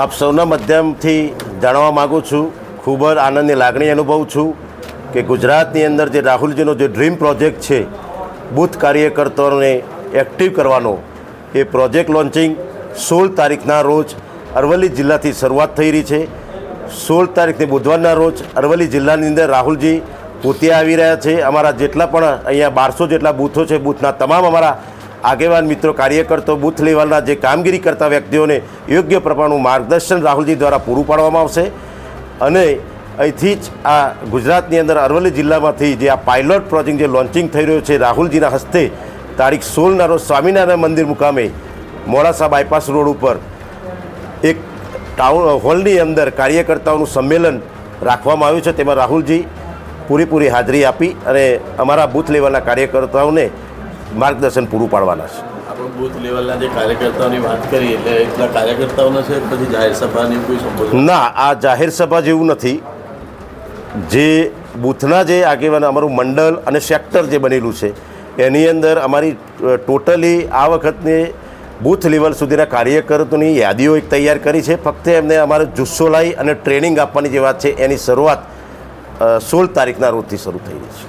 આપ સૌના માધ્યમથી જાણવા માગું છું, ખૂબ જ આનંદની લાગણી અનુભવું છું કે ગુજરાતની અંદર જે રાહુલજીનો જે ડ્રીમ પ્રોજેક્ટ છે, બૂથ કાર્યકર્તાઓને એક્ટિવ કરવાનો, એ પ્રોજેક્ટ લોન્ચિંગ સોળ તારીખના રોજ અરવલ્લી જિલ્લાથી શરૂઆત થઈ રહી છે. સોળ તારીખની બુધવારના રોજ અરવલ્લી જિલ્લાની અંદર રાહુલજી પોતે આવી રહ્યા છે. અમારા જેટલા પણ અહીંયા બારસો જેટલા બૂથો છે, બૂથના તમામ અમારા આગેવાન મિત્રો, કાર્યકર્તો, બૂથ લેવલના જે કામગીરી કરતા વ્યક્તિઓને યોગ્ય પ્રમાણનું માર્ગદર્શન રાહુલજી દ્વારા પૂરું પાડવામાં આવશે. અને અહીંથી જ આ ગુજરાતની અંદર અરવલ્લી જિલ્લામાંથી જે આ પાયલોટ પ્રોજેક્ટ જે લોન્ચિંગ થઈ રહ્યો છે રાહુલજીના હસ્તે, તારીખ સોળના રોજ સ્વામિનારાયણ મંદિર મુકામે મોડાસા બાયપાસ રોડ ઉપર એક ટાઉન હોલની અંદર કાર્યકર્તાઓનું સંમેલન રાખવામાં આવ્યું છે. તેમાં રાહુલજી પૂરેપૂરી હાજરી આપી અને અમારા બૂથ લેવલના કાર્યકર્તાઓને માર્ગદર્શન પૂરું પાડવાના છે. આપણે બૂથ લેવલના જે કાર્યકર્તાઓની વાત કરી એટલે એટલા કાર્યકર્તાઓનો છે પછી જાહેર સભાની કોઈ સંબોધન? ના આ જાહેર સભા જેવું નથી. જે બૂથના જે આગેવાન અમારું મંડળ અને સેક્ટર જે બનેલું છે એની અંદર અમારી ટોટલી આ વખતની બૂથ લેવલ સુધીના કાર્યકર્તોની યાદીઓ એક તૈયાર કરી છે. ફક્ત એમને અમારે જુસ્સો લાવી અને ટ્રેનિંગ આપવાની જે વાત છે એની શરૂઆત સોળ તારીખના રોજથી શરૂ થઈ રહી છે.